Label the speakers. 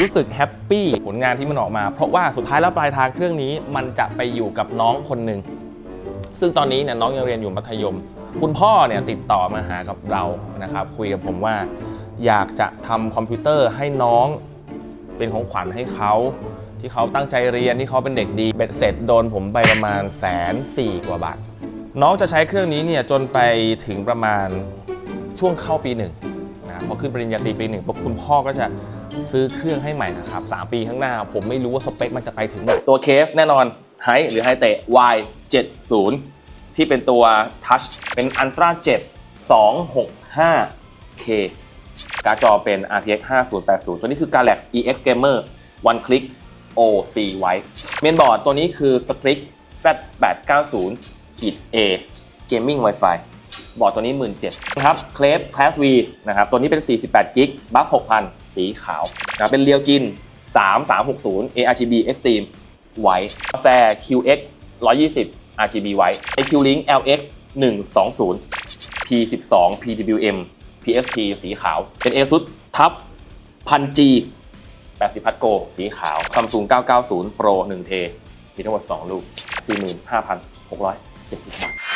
Speaker 1: รู้สึกแฮปปี้ผลงานที่มันออกมา เพราะว่าสุดท้ายแล้วปลายทางเครื่องนี้ มันจะไปอยู่กับน้องคนหนึ่งซึ่งตอนนี้เนี่ยน้องยังเรียนอยู่มัธยม คุณพ่อเนี่ยติดต่อมาหากับเรานะครับ คุยกับผมว่า อยากจะทำคอมพิวเตอร์ให้น้องเป็นของขวัญให้เขาที่เขาตั้งใจเรียนที่เขาเป็นเด็กดีเบ็ดเสร็จโดนผมไปประมาณแสนสี่กว่าบาทน้องจะใช้เครื่องนี้เนี่ยจนไปถึงประมาณช่วงเข้าปีหนึ่งนะพอขึ้นปริญญาตรีปีหนึ่งปุ๊บคุณพ่อก็จะ ซื้อเครื่องให้ใหม่นะครับ 3 ปีข้างหน้า ผมไม่รู้ว่าสเปคมันจะไปถึงไหนตัวเคสแน่นอนไฮหรือไฮเตะ Y 70 ที่เป็นตัว Touch เป็น Ultra 7 265K การ์ดจอเป็น RTX 5080 ตัวนี้คือ Galaxy EX Gamer One Click OC White เมนบอร์ดตัวนี้คือ Strix Z890 A Gaming Wi-Fi บอร์ดตัวนี้ 17,000นะครับเคลฟ Class V นะครับตัวนี้เป็น 48 กิกบัส 6,000 สีขาวนะเป็นเรียวจิน 3360 ARGB Extreme White แซ QX 120 RGB White IQ Link LX 120 P12 PWM PSP สีขาว เป็น ASUS ทับ 1000G 80 พัดโก สีขาว Samsung 990 Pro 1เทมีทั้งหมด 2 ลูก 45,670 บาท